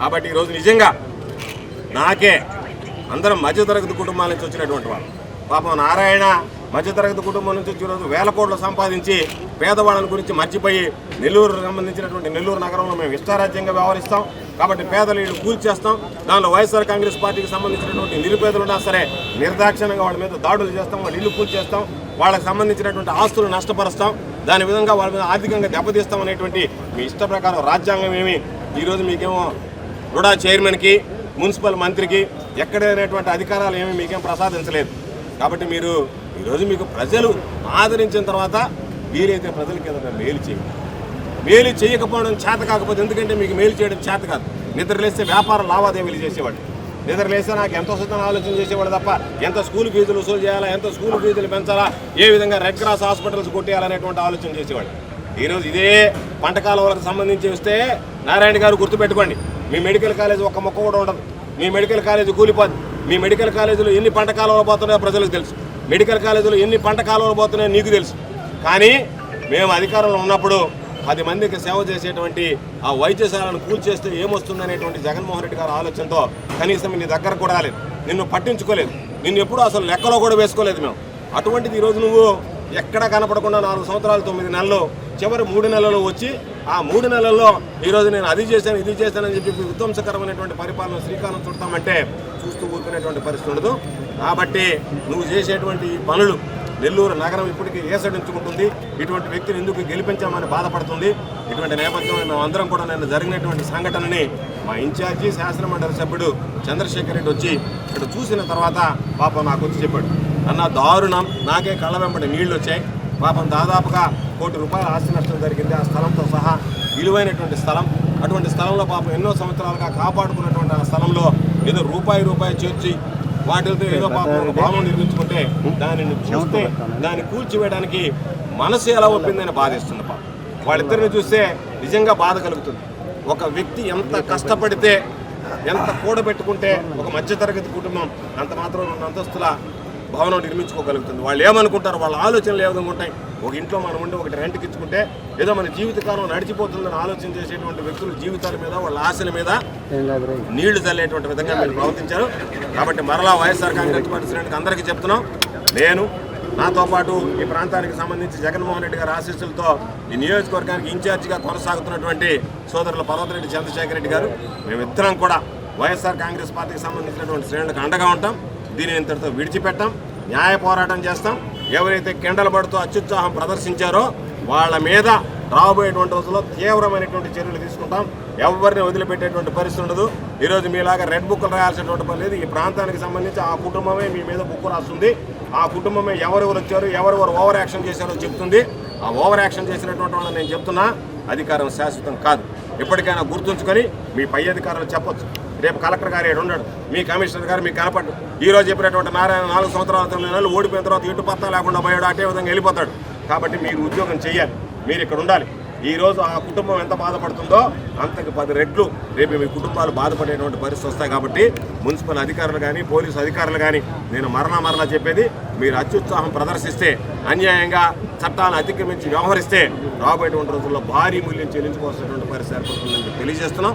కాబట్టి ఈరోజు నిజంగా నాకే అందరం మధ్యతరగతి కుటుంబాల నుంచి వచ్చినటువంటి వాళ్ళు. పాపం నారాయణ మధ్యతరగతి కుటుంబం నుంచి వచ్చి ఈరోజు వేల కోట్లు సంపాదించి పేదవాళ్ళని గురించి మర్చిపోయి నెల్లూరు సంబంధించినటువంటి నెల్లూరు నగరంలో మేము ఇష్టారాజ్యంగా వ్యవహరిస్తాం. కాబట్టి పేదలు ఇల్లు కూల్చేస్తాం దానిలో వైఎస్ఆర్ కాంగ్రెస్ పార్టీకి సంబంధించినటువంటి నిరుపేదలు ఉన్నా సరే నిర్దాక్షిణ్యంగా వాళ్ళ మీద దాడులు చేస్తాం వాళ్ళ ఇల్లు కూల్చేస్తాం వాళ్ళకి సంబంధించినటువంటి ఆస్తులు నష్టపరుస్తాం. దాని విధంగా వాళ్ళ మీద ఆర్థికంగా దెబ్బతీస్తాం అనేటువంటి మీ ఇష్ట ప్రకారం రాజ్యాంగం ఏమి? ఈరోజు మీకేమో రుడా చైర్మన్కి మున్సిపల్ మంత్రికి ఎక్కడైనటువంటి అధికారాలు ఏమి మీకేం ప్రసాదించలేదు. కాబట్టి మీరు ఈరోజు మీకు ప్రజలు ఆదరించిన తర్వాత వీలైతే ప్రజలకి ఏదైనా మేలు చేయండి. మేలు చేయకపోవడం చేత కాకపోతే ఎందుకంటే మీకు మేలు చేయడం చేత కాదు. నిద్రలేస్తే వ్యాపార లావాదేవీలు చేసేవాడు నిద్రలేస్తే నాకు ఎంత వస్తుందని ఆలోచన చేసేవాడు తప్ప ఎంత స్కూల్ ఫీజులు వసూలు చేయాలా ఎంత స్కూల్ ఫీజులు పెంచాలా ఏ విధంగా రెడ్ క్రాస్ హాస్పిటల్స్ కొట్టేయాలనేటువంటి ఆలోచన చేసేవాడు ఈరోజు ఇదే పంట కాలువలకు సంబంధించి వస్తే నారాయణ గారు గుర్తుపెట్టుకోండి. మీ మెడికల్ కాలేజ్ ఒక్క మొక్క కూడా ఉండదు. మీ మెడికల్ కాలేజ్ కూలిపోద్ది మీ మెడికల్ కాలేజీలో ఎన్ని పంట కాలువలు పోతున్నాయో ప్రజలకు తెలుసు. మెడికల్ కాలేజీలో ఎన్ని పంట కాలువలు పోతున్నాయో నీకు తెలుసు. కానీ మేము అధికారంలో ఉన్నప్పుడు పది మందికి సేవ చేసేటువంటి ఆ వైద్యశాలను కూల్చేస్తే ఏమొస్తుందనేటువంటి జగన్మోహన్ రెడ్డి గారి ఆలోచనతో కనీసం నీ దగ్గర కూడా రాలేదు. నిన్ను పట్టించుకోలేదు. నిన్ను ఎప్పుడూ అసలు లెక్కలో కూడా వేసుకోలేదు మేము. అటువంటిది ఈరోజు నువ్వు ఎక్కడ కనపడకుండా నాలుగు సంవత్సరాలు తొమ్మిది నెలలు చివరి మూడు నెలలు వచ్చి ఆ మూడు నెలల్లో ఈరోజు నేను అది చేశాను ఇది చేశానని చెప్పి విధ్వంసకరమైనటువంటి పరిపాలన శ్రీకారం చుడతామంటే చూస్తూ కూర్చునేటువంటి పరిస్థితి ఉండదు. కాబట్టి నువ్వు చేసేటువంటి ఈ పనులు నెల్లూరు నగరం ఇప్పటికీ ఏసడించుకుంటుంది. ఇటువంటి వ్యక్తిని ఎందుకు గెలిపించామని బాధపడుతుంది. ఇటువంటి నేపథ్యంలో మేము అందరం కూడా నిన్న జరిగినటువంటి సంఘటనని మా ఇన్ఛార్జి శాసనమండలి సభ్యుడు చంద్రశేఖర్ రెడ్డి వచ్చి ఇక్కడ చూసిన తర్వాత పాపం నాకు వచ్చి చెప్పాడు. అన్న దారుణం. నాకే కళ్ళ వెంబడి నీళ్ళు వచ్చాయి. పాపం దాదాపుగా కోటి రూపాయల ఆస్తి నష్టం జరిగింది. ఆ స్థలంతో సహా విలువైనటువంటి స్థలం అటువంటి స్థలంలో పాపం ఎన్నో సంవత్సరాలుగా కాపాడుకున్నటువంటి ఆ స్థలంలో ఏదో రూపాయి రూపాయి చేర్చి వాటితో ఏదో పాపం ఒక భవనం నిర్మించుకుంటే దానిని చూస్తే దాన్ని కూల్చివేయడానికి మనసు ఎలా ఒప్పిందని బాధిస్తుంది పాపం. వాళ్ళిద్దరిని చూస్తే నిజంగా బాధ కలుగుతుంది. ఒక వ్యక్తి ఎంత కష్టపడితే ఎంత కూడబెట్టుకుంటే ఒక మధ్యతరగతి కుటుంబం అంత మాత్రం రెండు అంతస్తుల భవనం నిర్మించుకోగలుగుతుంది. వాళ్ళు ఏమనుకుంటారు వాళ్ళ ఆలోచనలు ఏ విధంగా ఉంటాయి ఒక ఇంట్లో మనం ఉండి ఒకటి రెంట్కి ఇచ్చుకుంటే ఏదో మన జీవితకాలం నడిచిపోతుందని ఆలోచన చేసేటువంటి వ్యక్తుల జీవితాల మీద వాళ్ళ ఆశల మీద నీళ్ళు చల్లేటువంటి విధంగా మీరు ప్రవర్తించారు. కాబట్టి మరలా వైఎస్ఆర్ కాంగ్రెస్ పార్టీ శ్రేణికి అందరికీ చెప్తున్నాం. నేను నాతో పాటు ఈ ప్రాంతానికి సంబంధించి జగన్మోహన్ రెడ్డి గారి ఆశీస్సులతో ఈ నియోజకవర్గానికి ఇన్ఛార్జిగా కొనసాగుతున్నటువంటి సోదరుల పర్వతరెడ్డి చంద్రశేఖర్ రెడ్డి గారు. మేమిద్దరం కూడా వైఎస్ఆర్ కాంగ్రెస్ పార్టీకి సంబంధించినటువంటి శ్రేణులకు అండగా ఉంటాం. దీనిని ఇంతటితో విడిచిపెట్టాం. న్యాయ పోరాటం చేస్తాం. ఎవరైతే కెండలు పడుతూ అత్యుత్సాహం ప్రదర్శించారో వాళ్ళ మీద రాబోయేటువంటి రోజుల్లో తీవ్రమైనటువంటి చర్యలు తీసుకుంటాం. ఎవరిని వదిలిపెట్టేటువంటి పరిస్థితి ఉండదు. ఈరోజు మీలాగా రెడ్ బుక్లు రాయాల్సినటువంటి పని లేదు. ఈ ప్రాంతానికి సంబంధించి ఆ కుటుంబమే మీ మీద బుక్ రాస్తుంది. ఆ కుటుంబమే ఎవరెవరు వచ్చారు ఎవరెవరు ఓవర్ యాక్షన్ చేశారో చెప్తుంది. ఆ ఓవర్ యాక్షన్ చేసినటువంటి వాళ్ళని నేను చెప్తున్నా అధికారం శాశ్వతం కాదు. ఎప్పటికైనా గుర్తుంచుకొని మీ పై అధికారులు చెప్పొచ్చు. రేపు కలెక్టర్ గారు ఏడు ఉన్నాడు మీ కమిషనర్ గారు మీకు కనపడ్డు ఈ రోజు చెప్పినటువంటి నారాయణ నాలుగు సంవత్సరాల తొమ్మిది ఓడిపోయిన తర్వాత ఇటు పత్తా లేకుండా పోయాడు అటే విధంగా వెళ్ళిపోతాడు. కాబట్టి మీరు ఉద్యోగం చేయాలి మీరు ఇక్కడ ఉండాలి. ఈ రోజు ఆ కుటుంబం ఎంత బాధపడుతుందో అంతకు పది రెట్లు రేపు మీ కుటుంబాలు బాధపడేటువంటి పరిస్థితి వస్తాయి కాబట్టి మున్సిపల్ అధికారులు కానీ పోలీసు అధికారులు కానీ నేను మరలా మరలా చెప్పేది మీరు అత్యుత్సాహం ప్రదర్శిస్తే అన్యాయంగా చట్టాలను అతిక్రమించి వ్యవహరిస్తే రాబోయేటువంటి రోజుల్లో భారీ మూల్యం చెల్లించుకోవాల్సినటువంటి పరిస్థితి ఏర్పడుతుందని తెలియజేస్తున్నాం.